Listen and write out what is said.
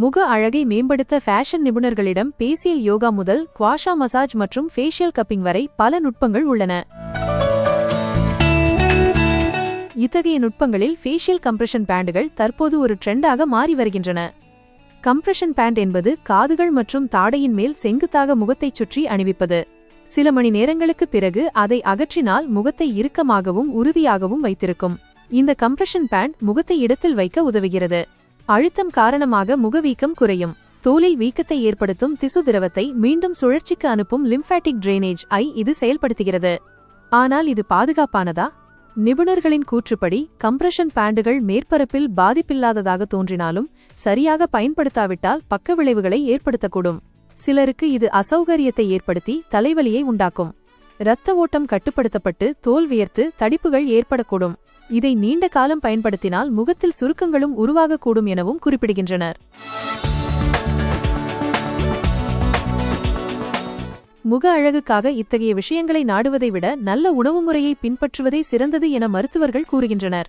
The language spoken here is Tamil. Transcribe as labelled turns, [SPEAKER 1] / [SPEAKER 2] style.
[SPEAKER 1] முக அழகை மேம்படுத்த ஃபேஷன் நிபுணர்களிடம் பேசியல் யோகா முதல் குவாஷா மசாஜ் மற்றும் ஃபேஷியல் கப்பிங் வரை பல நுட்பங்கள் உள்ளன. இத்தகைய நுட்பங்களில் ஃபேஷியல் கம்ப்ரெஷன் பேண்டுகள் தற்போது ஒரு ட்ரெண்டாக மாறி வருகின்றன. கம்ப்ரெஷன் பேண்ட் என்பது காதுகள் மற்றும் தாடையின் மேல் செங்குத்தாக முகத்தைச் சுற்றி அணிவிப்பது. சில மணி நேரங்களுக்குப் பிறகு அதை அகற்றினால் முகத்தை இறுக்கமாகவும் உறுதியாகவும் வைத்திருக்கும். இந்த கம்ப்ரெஷன் பேண்ட் முகத்தை இடத்தில் வைக்க உதவுகிறது. அழுத்தம் காரணமாக முகவீக்கம் குறையும். தோலில் வீக்கத்தை ஏற்படுத்தும் திசு திரவத்தை மீண்டும் சுழற்சிக்கு அனுப்பும் லிம்ஃபாட்டிக் டிரைனேஜ் ஐ இது செயல்படுத்துகிறது. ஆனால் இது பாதுகாப்பானதா? நிபுணர்களின் கூற்றுப்படி கம்ப்ரெஷன் பேண்டுகள் மேற்பரப்பில் பாதிப்பில்லாததாக தோன்றினாலும் சரியாக பயன்படுத்தாவிட்டால் பக்க விளைவுகளை ஏற்படுத்தக்கூடும். சிலருக்கு இது அசௌகரியத்தை ஏற்படுத்தி தலைவலியை உண்டாக்கும். இரத்த ஓட்டம் கட்டுப்படுத்தப்பட்டு தோல் வியர்த்து தடிப்புகள் ஏற்படக்கூடும். இதை நீண்ட காலம் பயன்படுத்தினால் முகத்தில் சுருக்கங்களும் உருவாகக்கூடும் எனவும் குறிப்பிடுகின்றனர். முக அழகுக்காக இத்தகைய விஷயங்களை நாடுவதை விட நல்ல உணவு முறையை பின்பற்றுவதே சிறந்தது என மருத்துவர்கள் கூறுகின்றனர்.